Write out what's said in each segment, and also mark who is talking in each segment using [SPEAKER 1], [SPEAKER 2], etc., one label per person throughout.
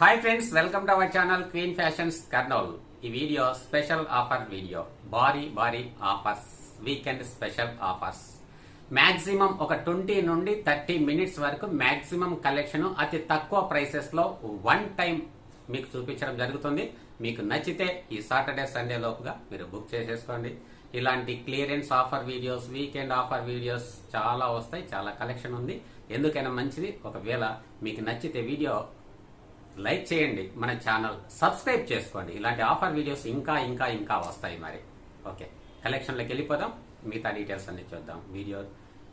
[SPEAKER 1] Hi friends welcome to our channel queen fashions Kurnool ఈ video special offer video భారీ భారీ offers weekend special offers maximum ఒక twenty నుండి thirty minutes వరకు maximum collection అతి తక్కువ ప్రైసెస్లో వన్ టైం మీకు చూపించడం జరుగుతుంది. మీకు నచ్చితే ఈ సాటర్డే సండే లోపుగా మీరు బుక్ చేసేసుకోండి. ఇలాంటి clearance offer videos weekend offer videos చాలా వస్తాయి. చాలా కలెక్షన్ ఉంది. ఎందుకైనా మంచిది. ఒకవేళ మీకు నచ్చితే వీడియో లైక్ చేయండి మన ఛానల్ సబ్స్క్రైబ్ చేసుకోండి. ఇలాంటి ఆఫర్ వీడియోస్ ఇంకా ఇంకా ఇంకా వస్తాయి మరి. ఓకే కలెక్షన్లోకి వెళ్ళిపోదాం. మిగతా డీటెయిల్స్ అన్ని చూద్దాం. వీడియో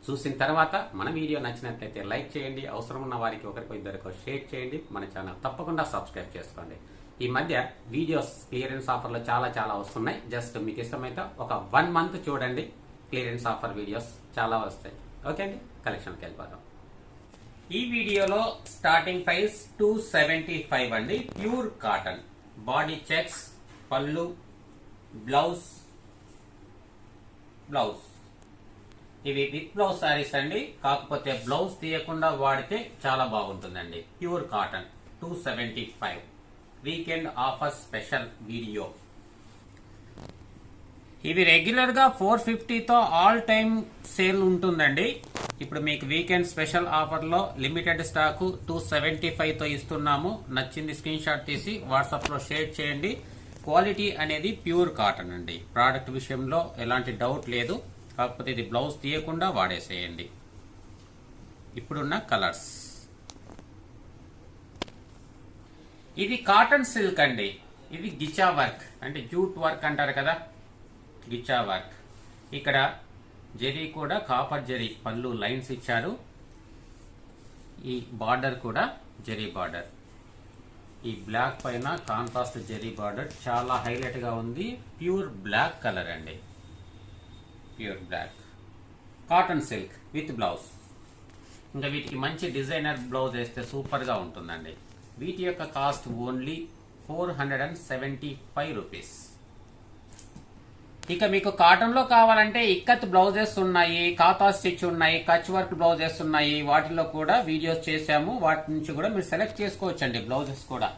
[SPEAKER 1] చూసిన తర్వాత మన వీడియో నచ్చినట్లయితే లైక్ చేయండి. అవసరం ఉన్న వారికి ఒకరికో ఇద్దరికో షేర్ చేయండి. మన ఛానల్ తప్పకుండా సబ్స్క్రైబ్ చేసుకోండి. ఈ మధ్య వీడియోస్ క్లియరెన్స్ ఆఫర్లు చాలా చాలా వస్తున్నాయి. జస్ట్ మీకు ఇష్టమైతే ఒక వన్ మంత్ చూడండి. క్లియరెన్స్ ఆఫర్ వీడియోస్ చాలా వస్తాయి. ఓకే అండి కలెక్షన్కి వెళ్ళిపోదాం. ఈ వీడియోలో starting price two seventy five అండి. ప్యూర్ కాటన్ బాడీ చెక్స్ పళ్ళు బ్లౌజ్ బ్లౌజ్ ఇవి విత్ బ్లౌజ్ శారీస్ అండి. కాకపోతే బ్లౌజ్ తీయకుండా వాడితే చాలా బాగుంటుందండి. Pure cotton two seventy five weekend offer special video ఇవి రెగ్యులర్గా ఫోర్ ఫిఫ్టీతో ఆల్ టైమ్ సేల్ ఉంటుందండి. ఇప్పుడు మీకు వీకెండ్ స్పెషల్ ఆఫర్లో లిమిటెడ్ స్టాక్ టూ సెవెంటీ ఫైవ్తో ఇస్తున్నాము. నచ్చింది స్క్రీన్ షాట్ తీసి వాట్సాప్లో షేర్ చేయండి. క్వాలిటీ అనేది ప్యూర్ కాటన్ అండి. ప్రోడక్ట్ విషయంలో ఎలాంటి డౌట్ లేదు. కాకపోతే ఇది బ్లౌజ్ తీయకుండా వాడేసేయండి. ఇప్పుడున్న కలర్స్. ఇది కాటన్ సిల్క్ అండి. ఇది గిచా వర్క్. అంటే జూట్ వర్క్ అంటారు కదా? గిచా వర్క్. ఇక్కడ జరీ కూడా కాపర్ జరీ పళ్ళు లైన్స్ ఇచ్చారు. ఈ బార్డర్ కూడా జరీ బార్డర్. ఈ బ్లాక్ పైన కాంట్రాస్ట్ జరీ బార్డర్ చాలా హైలైట్గా ఉంది. ప్యూర్ బ్లాక్ కలర్ అండి. Pure black. Cotton silk with blouse. ఇంకా వీటికి మంచి డిజైనర్ బ్లౌజ్ వేస్తే సూపర్గా ఉంటుందండి. వీటి యొక్క cost only four hundred and seventy five rupees. ఇక మీకు కాటన్లో కావాలంటే ఇక్కత్ బ్లౌజెస్ ఉన్నాయి కాతా స్టిచ్ ఉన్నాయి కచ్ వర్క్ బ్లౌజెస్ ఉన్నాయి. వాటిలో కూడా వీడియోస్ చేశాము. వాటి నుంచి కూడా మీరు సెలెక్ట్ చేసుకోవచ్చండి బ్లౌజెస్ కూడా.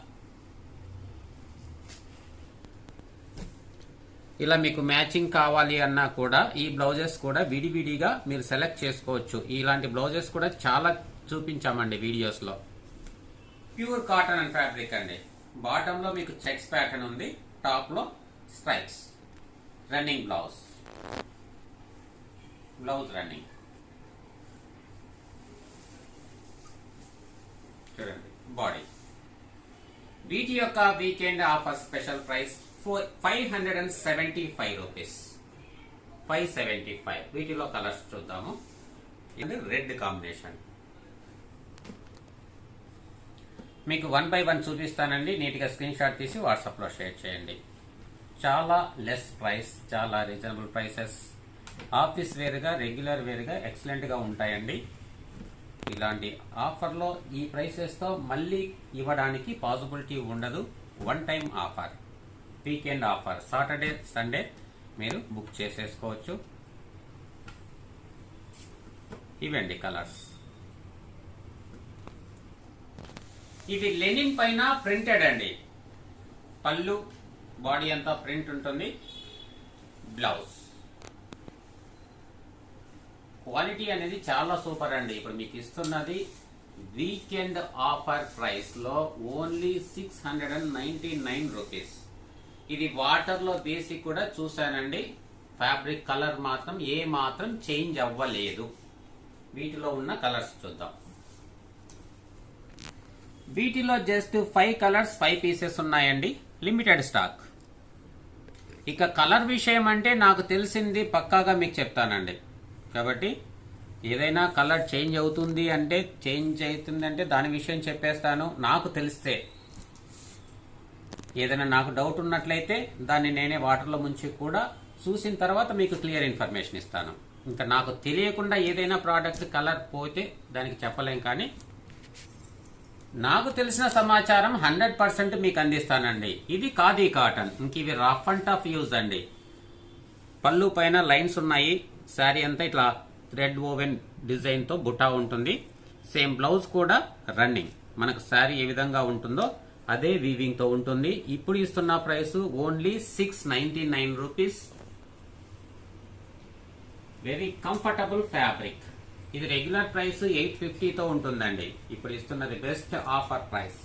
[SPEAKER 1] ఇలా మీకు మ్యాచింగ్ కావాలి అన్నా కూడా ఈ బ్లౌజెస్ కూడా విడివిడిగా మీరు సెలెక్ట్ చేసుకోవచ్చు. ఇలాంటి బ్లౌజెస్ కూడా చాలా చూపించామండి వీడియోస్లో ప్యూర్ కాటన్ అండ్ ఫ్యాబ్రిక్ అండి. బాటంలో మీకు చెక్స్ ప్యాటర్న్ ఉంది టాప్లో stripes. Running blouse blouse running చూడండి బాడీ వీటి యొక్క weekend offer special price four five hundred and seventy five rupees five seventy five వీటిలో కలర్స్ చూద్దాము. ఇది రెడ్ కాంబినేషన్ మీకు వన్ బై వన్ చూపిస్తానండి. నీట్గా స్క్రీన్ షాట్ తీసి వాట్సాప్లో షేర్ చేయండి. చాలా లెస్ ప్రైస్ చాలా రీజనబుల్ ప్రైసెస్ ఆఫీస్ వేరుగా రెగ్యులర్ వేరుగా ఎక్సలెంట్గా ఉంటాయండి. ఇలాంటి ఆఫర్లో ఈ ప్రైసెస్తో మళ్ళీ ఇవ్వడానికి పాసిబిలిటీ ఉండదు. One time offer weekend offer Saturday Sunday మీరు బుక్ చేసేసుకోవచ్చు. ఇవండి కలర్స్ ఇది లెనిన్ పైన ప్రింటెడ్ అండి. పళ్ళు బాడీ అంతా ప్రింట్ ఉంటుంది. బ్లౌజ్. క్వాలిటీ అనేది చాలా సూపర్ అండి. ఇప్పుడు మీకు ఇస్తున్నది వీకెండ్ ఆఫర్ ప్రైస్లో only six hundred and ninety nine rupees ఇది వాటర్లో కూడా చూశానండి. ఫ్యాబ్రిక్ కలర్ మాత్రం ఏ మాత్రం చేంజ్ అవ్వలేదు. వీటిలో ఉన్న కలర్స్ చూద్దాం. వీటిలో just five colours five pieces ఉన్నాయండి. Limited stock. ఇక కలర్ విషయం అంటే నాకు తెలిసింది పక్కాగా మీకు చెప్తానండి. కాబట్టి ఏదైనా కలర్ చేంజ్ అవుతుంది అంటే చేంజ్ అవుతుంది అంటే దాని విషయం చెప్పేస్తాను. నాకు తెలిస్తే ఏదైనా నాకు డౌట్ ఉన్నట్లయితే దాన్ని నేనే వాటర్లో ముంచి కూడా చూసిన తర్వాత మీకు క్లియర్ ఇన్ఫర్మేషన్ ఇస్తాను. ఇంకా నాకు తెలియకుండా ఏదైనా ప్రోడక్ట్ కలర్ పోతే దానికి చెప్పలేం కానీ నాకు తెలిసిన సమాచారం హండ్రెడ్ పర్సెంట్ మీకు అందిస్తానండి. ఇది ఖాదీ కాటన్. ఇంక ఇవి రఫ్ అండ్ టఫ్ యూజ్ అండి. పళ్ళు పైన లైన్స్ ఉన్నాయి. శారీ అంతా ఇట్లా థ్రెడ్ ఓవెన్ డిజైన్తో బుటా ఉంటుంది. సేమ్ బ్లౌజ్ కూడా రన్నింగ్. మనకు శారీ ఏ విధంగా ఉంటుందో అదే వీవింగ్తో ఉంటుంది. ఇప్పుడు ఇస్తున్న price only six ninety nine rupees. Very comfortable fabric ఇది రెగ్యులర్ ప్రైస్ ఎయిట్ ఫిఫ్టీతో ఉంటుందండి. ఇప్పుడు ఇస్తున్నది best offer price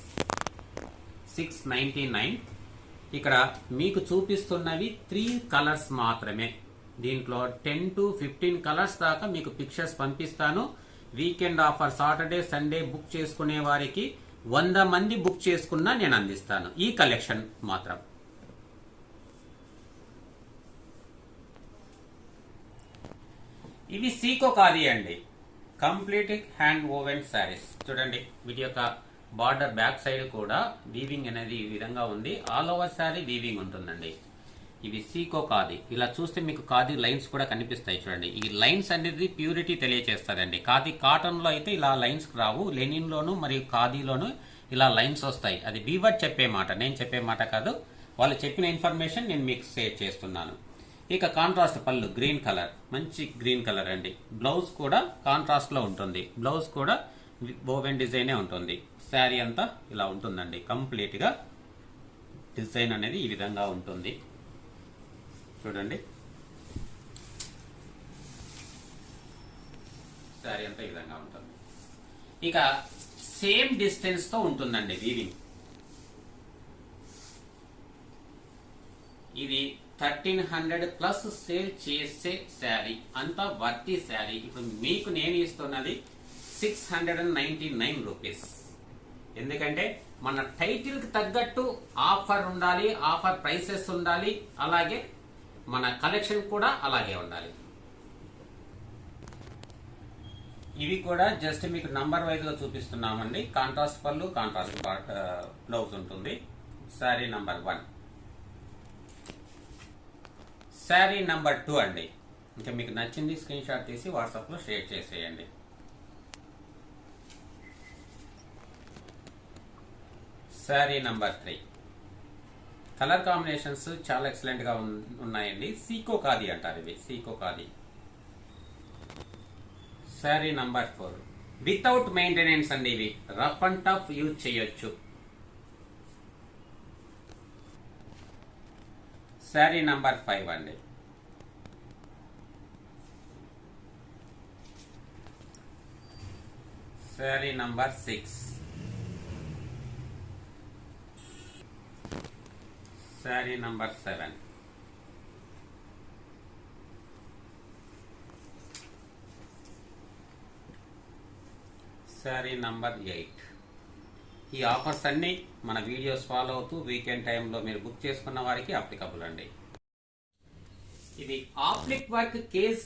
[SPEAKER 1] six ninety nine ఇక్కడ మీకు చూపిస్తున్నవి త్రీ కలర్స్ మాత్రమే. దీంట్లో టెన్ టు ఫిఫ్టీన్ కలర్స్ దాకా మీకు పిక్చర్స్ పంపిస్తాను. Weekend offer Saturday Sunday book చేసుకునే వారికి వంద మంది బుక్ చేసుకున్నా నేను అందిస్తాను. ఈ కలెక్షన్ మాత్రం. ఇవి సీకో కాది అండి. Complete hand woven saris. చూడండి వీటి యొక్క బార్డర్ బ్యాక్ సైడ్ కూడా వీవింగ్ అనేది ఈ విధంగా ఉంది. ఆల్ ఓవర్ శారీ వీవింగ్ ఉంటుందండి. ఇవి సీకో కాది ఇలా చూస్తే మీకు కాది లైన్స్ కూడా కనిపిస్తాయి చూడండి. ఈ లైన్స్ అనేది ప్యూరిటీ తెలియచేస్తుందండి. కాది కాటన్లో అయితే ఇలా లైన్స్ రావు. లెనిన్లోను మరియు ఖాదీలోను ఇలా లైన్స్ వస్తాయి. అది బీవర్ చెప్పే మాట. నేను చెప్పే మాట కాదు. వాళ్ళు చెప్పిన ఇన్ఫర్మేషన్ నేను మీకు షేర్ చేస్తున్నాను. ఇక కాంట్రాస్ట్ పళ్ళు గ్రీన్ కలర్ మంచి గ్రీన్ కలర్ అండి. బ్లౌజ్ కూడా కాంట్రాస్ట్లో ఉంటుంది. బ్లౌజ్ కూడా ఓవెన్ డిజైనే ఉంటుంది. శారీ అంతా ఇలా ఉంటుందండి. కంప్లీట్గా డిజైన్ అనేది ఈ విధంగా ఉంటుంది. చూడండి. శారీ అంతా ఈ విధంగా ఉంటుంది. ఇక సేమ్ డిస్టెన్స్తో ఉంటుందండి వీవింగ్ ఇది థర్టీన్ హండ్రెడ్ ప్లస్ సేల్ చేసే శారీ అంతా వర్తి శారీ. ఇప్పుడు మీకు నేను ఇస్తున్నది six hundred and ninety nine rupees. ఎందుకంటే మన టైటిల్కి తగ్గట్టు ఆఫర్ ఉండాలి ఆఫర్ ప్రైసెస్ ఉండాలి అలాగే మన కలెక్షన్ కూడా అలాగే ఉండాలి. ఇవి కూడా జస్ట్ మీకు నంబర్ వైజ్గా చూపిస్తున్నామండి. కాంట్రాస్ట్ పళ్ళు కాంట్రాస్ట్ బ్లౌజ్ ఉంటుంది. Sari number one. Sari number two అండి. ఇంకా మీకు నచ్చింది స్క్రీన్ షాట్ తీసి వాట్సాప్లో షేర్ చేసేయండి. Sari number three. Colour combinations చాలా ఎక్సలెంట్గా ఉన్నాయండి. సీకో కాది అంటారు ఇవి. Seeko khadi sari number four. Without maintenance అండి ఇవి. రఫ్ అండ్ టఫ్ యూజ్ చేయొచ్చు. శారీ నంబర్ ఫైవ్ అండి. Sari number six. Sari number seven. Sari number eight. ఈ ఆఫర్స్ అన్ని మన వీడియోస్ ఫాలో అవుతూ వీకెండ్ టైంలో మీరు బుక్ చేసుకున్న వారికి అప్లికబుల్ అండి. ఇది ఆప్లిక్ వర్క్ కేస్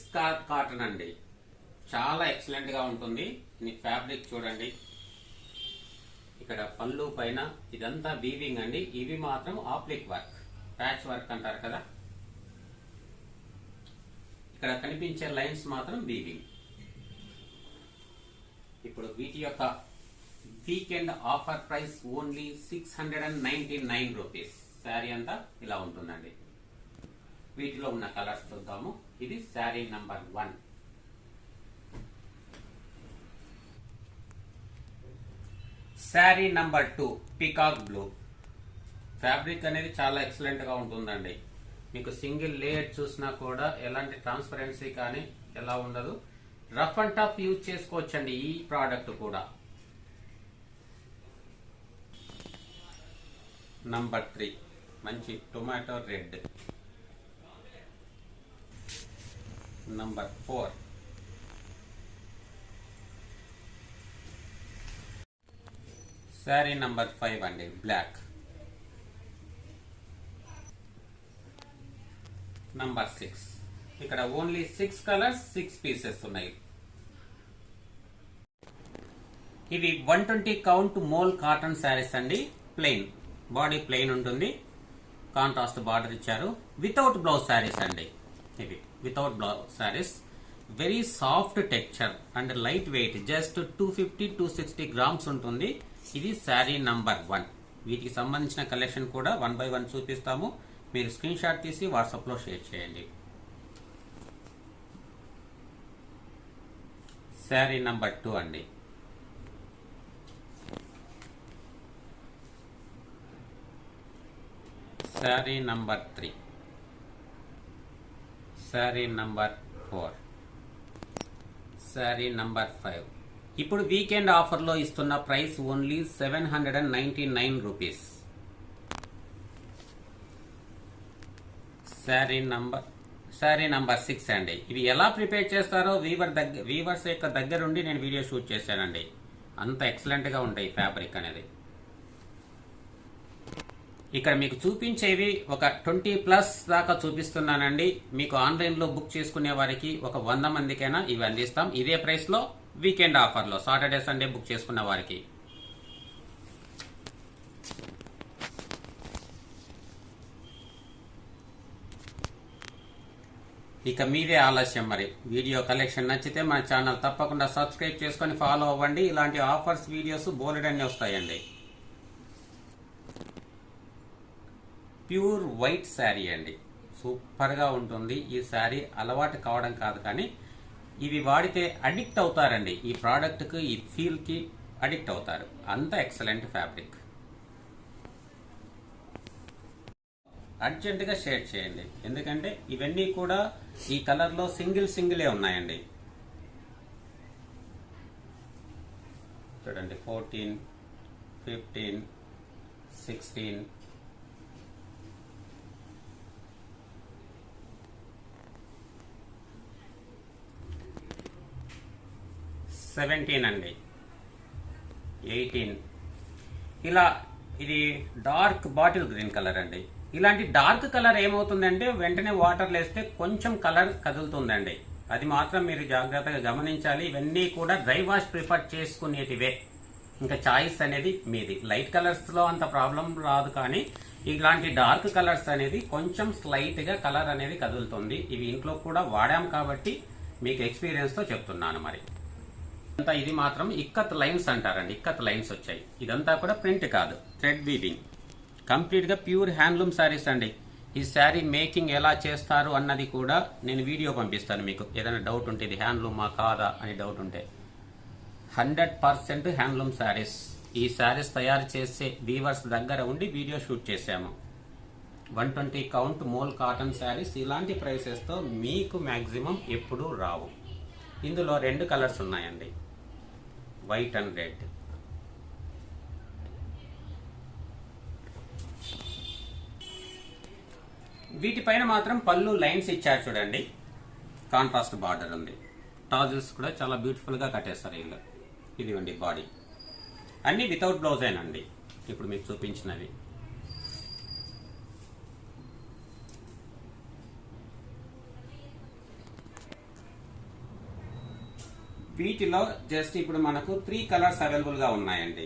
[SPEAKER 1] కాటన్ అండి. చాలా ఎక్సలెంట్గా ఉంటుంది. మీ ఫ్యాబ్రిక్ చూడండి. ఇక్కడ పళ్ళు పైన ఇదంతా వీవింగ్ అండి. ఇవి మాత్రం ఆప్లిక్ వర్క్. ప్యాచ్ వర్క్ అంటారు కదా. ఇక్కడ కనిపించే లైన్స్ మాత్రం వీవింగ్ ఇప్పుడు వీటి యొక్క weekend offer price only six hundred and ninety nine rupees. Sari అంతా ఇలా ఉంటుందండి. వీటిలో ఉన్న కలర్స్ చూద్దాము. ఇది sari number one. Sari number two peacock blue. Fabric అనేది చాలా ఎక్సలెంట్గా ఉంటుందండి. మీకు సింగిల్ లేయర్ చూసినా కూడా ఎలాంటి ట్రాన్స్పరెన్సీ కానీ ఎలా ఉండదు. రఫ్ అండ్ టఫ్ యూజ్ చేసుకోవచ్చండి ఈ ప్రోడక్ట్ కూడా. నంబర్ త్రీ మంచి tomato red number four sari number five అండి బ్లాక్ నంబర్ సిక్స్ ఇక్కడ only six colours six pieces ఉన్నాయి. ఇవి one twenty count mul cotton saris అండి ప్లెయిన్ బాడీ ప్లెయిన్ ఉంటుంది. కాంట్రాస్ట్ బార్డర్ ఇచ్చారు. వితౌట్ బ్లౌజ్ శారీస్ అండి. ఇవి. Without blouse saris very soft texture and light weight just two fifty two sixty grams ఉంటుంది. ఇది sari number one వీటికి సంబంధించిన కలెక్షన్ కూడా వన్ బై వన్ చూపిస్తాము. మీరు స్క్రీన్ షాట్ తీసి వాట్సాప్లో షేర్ చేయండి. శారీ నంబర్ టూ అండి. Sari number three sari number four sari number five ఇప్పుడు వీకెండ్ ఆఫర్లో ఇస్తున్న price only seven hundred and ninety nine rupees sari number sari number six అండి. ఇవి ఎలా ప్రిపేర్ చేస్తారో వీవర్ దగ్గర వీవర్స్ యొక్క దగ్గరుండి నేను వీడియో షూట్ చేశానండి. అంత ఎక్సలెంట్గా ఉంటాయి ఫ్యాబ్రిక్ అనేది. ఇక్కడ మీకు చూపించేవి ఒక ట్వంటీ ప్లస్ దాకా చూపిస్తున్నానండి. మీకు ఆన్లైన్లో బుక్ చేసుకునే వారికి ఒక వంద మందికైనా ఇవి అందిస్తాం. ఇదే ప్రైస్లో వీకెండ్ ఆఫర్లో సాటర్డే సండే బుక్ చేసుకున్న వారికి. ఇక మీదే ఆలస్యం మరి. వీడియో కలెక్షన్ నచ్చితే మన ఛానల్ తప్పకుండా సబ్స్క్రైబ్ చేసుకొని ఫాలో అవ్వండి. ఇలాంటి ఆఫర్స్ వీడియోస్ బోలెడన్నీ వస్తాయండి. ప్యూర్ వైట్ శారీ అండి. సూపర్గా ఉంటుంది. ఈ శారీ అలవాటు కావడం కాదు కానీ ఇవి వాడితే అడిక్ట్ అవుతారండి. ఈ ప్రోడక్ట్కి ఈ ఫీల్కి అడిక్ట్ అవుతారు. అంత ఎక్సలెంట్ ఫ్యాబ్రిక్. అర్జెంటుగా షేర్ చేయండి. ఎందుకంటే ఇవన్నీ కూడా ఈ కలర్లో సింగిల్ సింగిలే ఉన్నాయండి. చూడండి ఫోర్టీన్ ఫిఫ్టీన్ సిక్స్టీన్ సెవెంటీన్ అండి. ఎయిటీన్. ఇలా ఇది డార్క్ బాటిల్ గ్రీన్ కలర్ అండి. ఇలాంటి డార్క్ కలర్ ఏమవుతుందంటే వెంటనే వాటర్ లేస్తే కొంచెం కలర్ కదులుతుందండి. అది మాత్రం మీరు జాగ్రత్తగా గమనించాలి. ఇవన్నీ కూడా డ్రై వాష్ ప్రిఫర్ చేసుకునేటివే. ఇంకా చాయిస్ అనేది మీది. లైట్ కలర్స్లో అంత ప్రాబ్లం రాదు కానీ ఇలాంటి డార్క్ కలర్స్ అనేది కొంచెం స్లైట్గా కలర్ అనేది కదులుతుంది. ఇవి ఇంట్లో కూడా వాడాం కాబట్టి మీకు ఎక్స్పీరియన్స్తో చెప్తున్నాను మరి. ఇదంతా ఇది మాత్రం ఇక్కత్ లైన్స్ అంటారండి ఇక్కత్ లైన్స్ వచ్చాయి. ఇదంతా కూడా ప్రింట్ కాదు థ్రెడ్ వీవింగ్. కంప్లీట్గా ప్యూర్ హ్యాండ్లూమ్ శారీస్ అండి. ఈ శారీ మేకింగ్ ఎలా చేస్తారు అన్నది కూడా నేను వీడియో పంపిస్తాను మీకు. ఏదైనా డౌట్ ఉంటే ఇది హ్యాండ్లూమా కాదా అని డౌట్ ఉంటే. Hundred percent handloom saris. ఈ శారీస్ తయారు చేసే వీవర్స్ దగ్గర ఉండి వీడియో షూట్ చేశాము. One twenty count mul cotton saris ఇలాంటి ప్రైసెస్తో మీకు మ్యాక్సిమం ఎప్పుడూ రావు. ఇందులో రెండు కలర్స్ ఉన్నాయండి. White and red. వీటిపైన మాత్రం పళ్ళు లైన్స్ ఇచ్చారు చూడండి. కాంట్రాస్ట్ బార్డర్ ఉంది. టాజిల్స్ కూడా చాలా బ్యూటిఫుల్గా కట్టేస్తారు వీళ్ళు. ఇదిగోండి బాడీ. అన్నీ వితౌట్ బ్లౌజేనండి. ఇప్పుడు మీకు చూపించినవి. వీటిలో జస్ట్ ఇప్పుడు మనకు త్రీ కలర్స్ అవైలబుల్గా ఉన్నాయండి.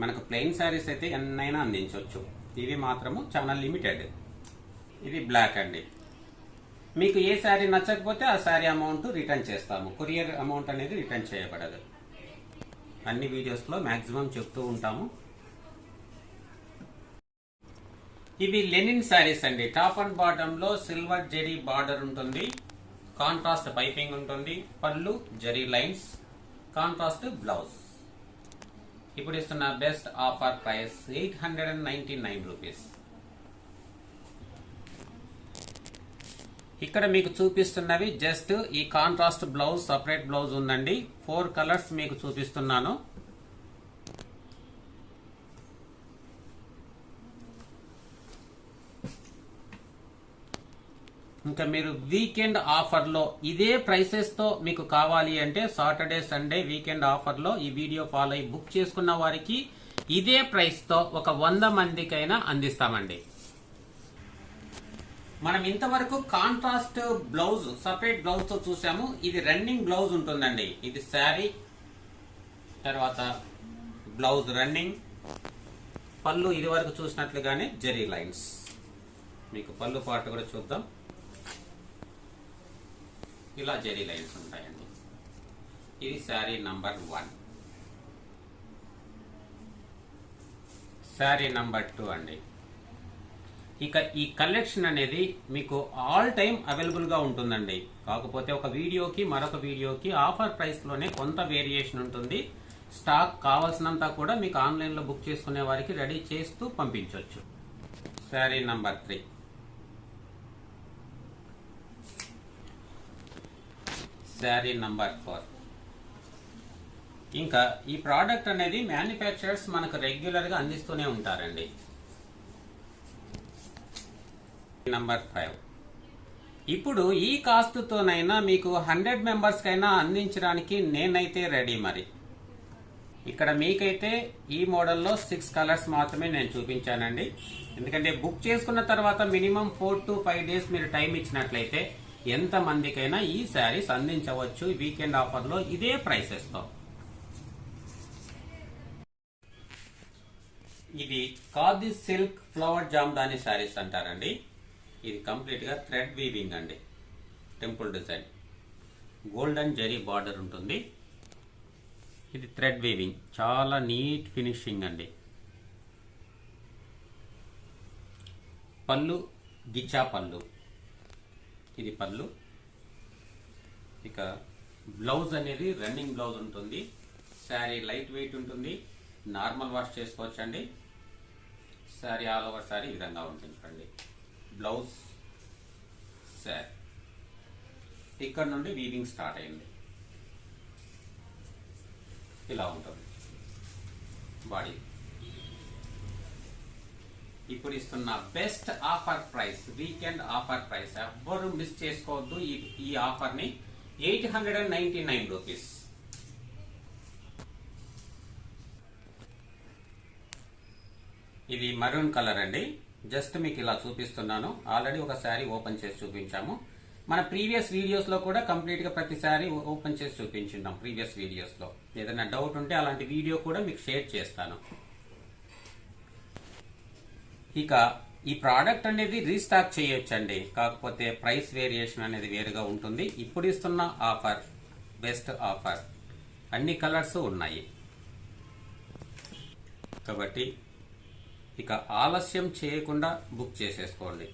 [SPEAKER 1] మనకు ప్లెయిన్ శారీస్ అయితే ఎన్నైనా అందించవచ్చు ఇవి మాత్రము చాలా లిమిటెడ్ ఇది బ్లాక్ అండి. మీకు ఏ శారీ నచ్చకపోతే ఆ శారీ అమౌంట్ రిటర్న్ చేస్తాము. కొరియర్ అమౌంట్ అనేది రిటర్న్ చేయబడదు. అన్ని వీడియోస్లో మ్యాక్సిమం చెప్తూ ఉంటాము. ఇవి లెనిన్ శారీస్ అండి. టాప్ అండ్ బాటంలో సిల్వర్ జెరీ బార్డర్ ఉంటుంది. కాంట్రాస్ట్ పైపింగ్ ఉంటుంది. పళ్ళు జరీ లైన్స్ కాంట్రాస్ట్ బ్లౌజ్. ఇప్పుడు ఇస్తున్న best offer price eight hundred and ninety nine rupees. ఇక్కడ మీకు చూపిస్తున్నవి జస్ట్ ఈ కాంట్రాస్ట్ బ్లౌజ్ సపరేట్ బ్లౌజ్ ఉందండి. ఫోర్ కలర్స్ మీకు చూపిస్తున్నాను. ఇంకా మీరు వీకెండ్ ఆఫర్లో ఇదే ప్రైసెస్తో మీకు కావాలి అంటే సాటర్డే సండే వీకెండ్ ఆఫర్లో ఈ వీడియో ఫాలో అయ్యి బుక్ చేసుకున్న వారికి ఇదే ప్రైస్తో ఒక వంద మందికైనా అందిస్తామండి. మనం ఇంతవరకు కాంట్రాస్ట్ బ్లౌజ్ సపరేట్ బ్లౌజ్తో చూసాము. ఇది రన్నింగ్ బ్లౌజ్ ఉంటుందండి. ఇది శారీ తర్వాత బ్లౌజ్ రన్నింగ్ పళ్ళు ఇది వరకు చూసినట్లుగానే జెరీ లైన్స్ మీకు పళ్ళు పాటు కూడా చూద్దాం. ఇలా జెరీ లైన్స్ ఉంటాయండి. ఇది sari number one. Sari number two అండి. ఇక ఈ కలెక్షన్ అనేది మీకు ఆల్ టైమ్ అవైలబుల్గా ఉంటుందండి. కాకపోతే ఒక వీడియోకి మరొక వీడియోకి ఆఫర్ ప్రైస్లోనే కొంత వేరియేషన్ ఉంటుంది. స్టాక్ కావాల్సినంత కూడా మీకు ఆన్లైన్లో బుక్ చేసుకునే వారికి రెడీ చేస్తూ పంపించవచ్చు sari number three. Sari number four. ఇంకా ఈ ప్రోడక్ట్ అనేది మ్యానుఫ్యాక్చరర్స్ మనకు రెగ్యులర్గా అందిస్తూనే ఉంటారండి. Number five. ఇప్పుడు ఈ కాస్ట్తోనైనా మీకు హండ్రెడ్ మెంబర్స్కైనా అందించడానికి నేనైతే రెడీ మరి. ఇక్కడ మీకైతే ఈ మోడల్లో సిక్స్ కలర్స్ మాత్రమే నేను చూపించానండి. ఎందుకంటే బుక్ చేసుకున్న తర్వాత minimum four to five days మీరు టైం ఇచ్చినట్లయితే ఎంతమందికైనా ఈ శారీస్ అందించవచ్చు. వీకెండ్ ఆఫర్లో ఇదే ప్రైసెస్తో. ఇది కాది సిల్క్ ఫ్లవర్ జామ్దాని శారీస్ అంటారండి. ఇది కంప్లీట్గా థ్రెడ్ వీవింగ్ అండి. Temple design. Golden zari border ఉంటుంది. ఇది థ్రెడ్ వీవింగ్. చాలా నీట్ ఫినిషింగ్ అండి. పళ్ళు గిచ్చా పళ్ళు. ఇది పళ్ళు. ఇక బ్లౌజ్ అనేది రన్నింగ్ బ్లౌజ్ ఉంటుంది. శారీ లైట్ వెయిట్ ఉంటుంది. నార్మల్ వాష్ చేసుకోవచ్చండి. శారీ ఆల్ ఓవర్ శారీ ఈ విధంగా ఉంటుంది బ్లౌజ్ శారీ. ఇక్కడ నుండి వీవింగ్ స్టార్ట్ అయింది. ఇలా ఉంటుంది. బాడీ. ఇప్పుడు ఇస్తున్న best offer price weekend offer price ఎవ్వరు మిస్ చేసుకోవద్దు. ఈ ఈ ఆఫర్ని eight hundred and ninety nine rupees ఇది మరూన్ కలర్ అండి. జస్ట్ మీకు ఇలా చూపిస్తున్నాను. ఆల్రెడీ ఒక శారీ ఓపెన్ చేసి చూపించాము. మన ప్రీవియస్ వీడియోస్లో కూడా కంప్లీట్గా ప్రతి శారీ ఓపెన్ చేసి చూపించున్నాం ప్రీవియస్ వీడియోస్లో. ఏదైనా డౌట్ ఉంటే అలాంటి వీడియో కూడా మీకు షేర్ చేస్తాను. ఇక ఈ ప్రోడక్ట్ అనేది రీస్టాక్ చేయొచ్చండి. కాకపోతే ప్రైస్ వేరియేషన్ అనేది వేరుగా ఉంటుంది. ఇప్పుడు ఇస్తున్న ఆఫర్ బెస్ట్ ఆఫర్ అన్ని కలర్స్ ఉన్నాయి. కాబట్టి ఇక ఆలస్యం చేయకుండా బుక్ చేసేసుకోండి.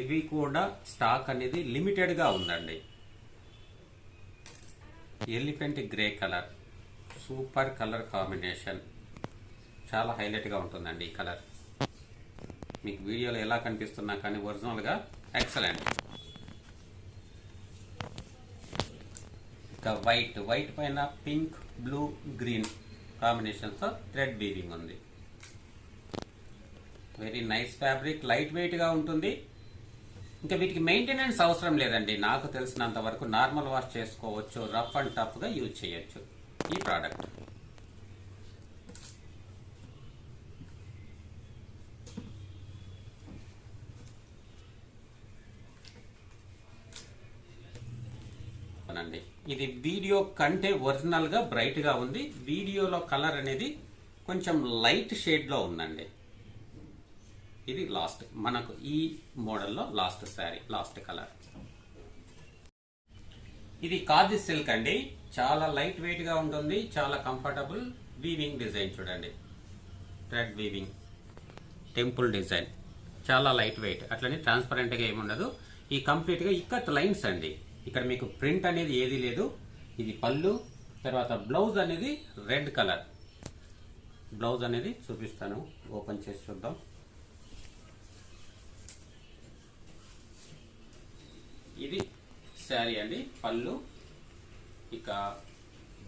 [SPEAKER 1] ఇవి కూడా స్టాక్ అనేది లిమిటెడ్గా ఉందండి. Elephant grey colour super colour combination చాలా హైలైట్గా ఉంటుందండి ఈ కలర్ మీకు వీడియోలో ఎలా కనిపిస్తున్నా కానీ ఒరిజినల్గా ఎక్సలెంట్ ఇంకా వైట్ వైట్ పైన pink blue green combinations thread weaving ఉంది. వెరీ నైస్ ఫ్యాబ్రిక్ లైట్ వెయిట్గా ఉంటుంది. ఇంకా వీటికి మెయింటెనెన్స్ అవసరం లేదండి. నాకు తెలిసినంత వరకు నార్మల్ వాష్ చేసుకోవచ్చు రఫ్ అండ్ టఫ్గా యూజ్ చేయొచ్చు ఈ ప్రోడక్ట్ ఇది వీడియో కంటే ఒరిజినల్గా బ్రైట్గా ఉంది. వీడియోలో కలర్ అనేది కొంచెం లైట్ షేడ్లో ఉందండి. ఇది లాస్ట్. మనకు ఈ మోడల్లో లాస్ట్ శారీ లాస్ట్ కలర్. ఇది కాది సిల్క్ అండి. చాలా లైట్ వెయిట్గా ఉంటుంది. చాలా కంఫర్టబుల్ వీవింగ్ డిజైన్ చూడండి. థ్రెడ్ వీవింగ్ టెంపుల్ డిజైన్ చాలా లైట్ వెయిట్. అట్లనే ట్రాన్స్పరెంట్గా ఏముండదు. ఈ కంప్లీట్గా ఇక్కత్ లైన్స్ అండి. ఇక్కడ మీకు ప్రింట్ అనేది ఏది లేదు. ఇది పళ్ళు తర్వాత బ్లౌజ్ అనేది రెడ్ కలర్. బ్లౌజ్ అనేది చూపిస్తాను. ఓపెన్ చేసి చూద్దాం. ఇది శారీ అండి పళ్ళు ఇక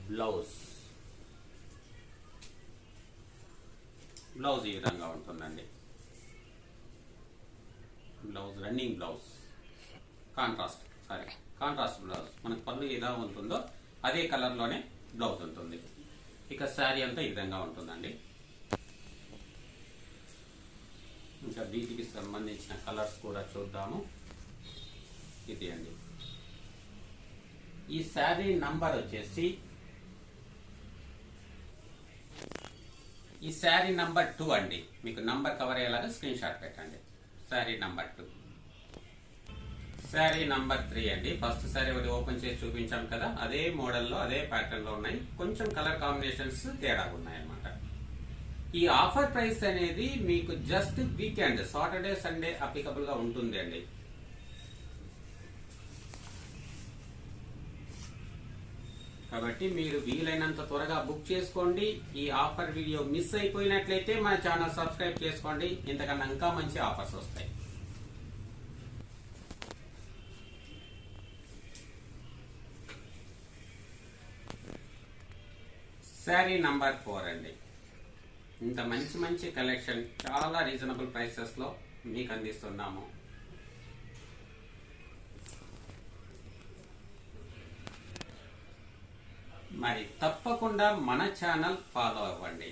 [SPEAKER 1] బ్లౌజ్. బ్లౌజ్ ఈ విధంగా ఉంటుందండి. Blouse running blouse. Contrast sorry. Contrast blouse మనకు పళ్ళు ఎలా ఉంటుందో అదే కలర్లోనే బ్లౌజ్ ఉంటుంది. ఇక శారీ అంతా ఈ విధంగా ఉంటుందండి. ఇంకా వీటికి సంబంధించిన కలర్స్ కూడా చూద్దాము. ఇది అండి. ఈ శారీ నంబర్ వచ్చేసి ఈ శారీ నంబర్ టూ అండి. మీకు నంబర్ కవర్ అయ్యేలాగా స్క్రీన్ షాట్ పెట్టండి. Sari number two. Sari number three అండి. ఫస్ట్ శారీ ఒకటి ఓపెన్ చేసి చూపించాం కదా. అదే మోడల్లో అదే ప్యాటర్న్లో ఉన్నాయి. కొంచెం కలర్ కాంబినేషన్స్ తేడా ఉన్నాయి అన్నమాట ఈ ఆఫర్ ప్రైస్ అనేది మీకు జస్ట్ వీకెండ్ సాటర్డే సండే అప్లికబుల్గా ఉంటుంది అండి. కాబట్టి మీరు వీలైనంత త్వరగా బుక్ చేసుకోండి. ఈ ఆఫర్ వీడియో మిస్ అయిపోయినట్లయితే మన ఛానల్ సబ్స్క్రైబ్ చేసుకోండి. ఇంతకన్నా ఇంకా మంచి ఆఫర్స్ వస్తాయి. శారీ నంబర్ ఫోర్ అండి. ఇంత మంచి మంచి కలెక్షన్ చాలా రీజనబుల్ ప్రైసెస్లో మీకు అందిస్తున్నాము. మరి తప్పకుండా మన ఛానల్ ఫాలో అవ్వండి.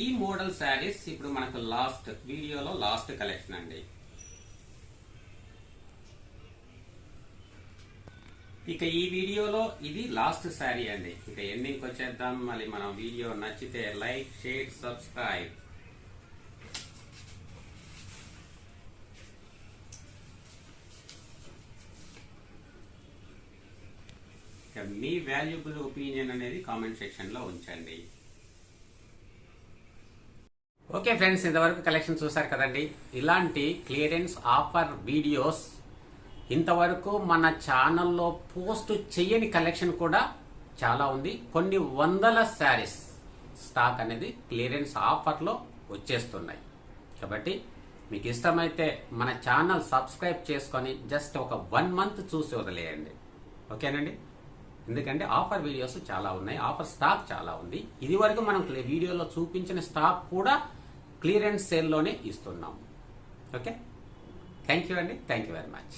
[SPEAKER 1] ఈ మోడల్ శారీస్ ఇప్పుడు మనకు లాస్ట్ వీడియోలో లాస్ట్ కలెక్షన్ అండి. ఇక ఈ వీడియోలో ఇది లాస్ట్ శారీ అండి. ఇక ఎండింగ్ వచ్చేద్దాం. మళ్ళీ మనం వీడియో నచ్చితే లైక్ షేర్ సబ్స్క్రైబ్. ఇక మీ వాల్యుబుల్ ఒపీనియన్ అనేది కామెంట్ సెక్షన్లో ఉంచండి. ఓకే ఫ్రెండ్స్ ఇంతవరకు కలెక్షన్ చూసారు కదండి. ఇలాంటి క్లియరెన్స్ ఆఫర్ వీడియోస్ ఇంతవరకు మన ఛానల్లో పోస్ట్ చేయని కలెక్షన్ కూడా చాలా ఉంది. కొన్ని వందల శారీస్ స్టాక్ అనేది క్లియరెన్స్ ఆఫర్లో వచ్చేస్తున్నాయి. కాబట్టి మీకు ఇష్టమైతే మన ఛానల్ సబ్స్క్రైబ్ చేసుకొని జస్ట్ ఒక వన్ మంత్ చూసి వదిలేయండి. ఓకేనండి? ఎందుకంటే ఆఫర్ వీడియోస్ చాలా ఉన్నాయి. ఆఫర్ స్టాక్ చాలా ఉంది. ఇది వరకు మనం వీడియోలో చూపించిన స్టాక్ కూడా క్లియరెన్స్ సేల్లోనే ఇస్తున్నాం. ఓకే? థ్యాంక్ యూ అండి. Thank you very much.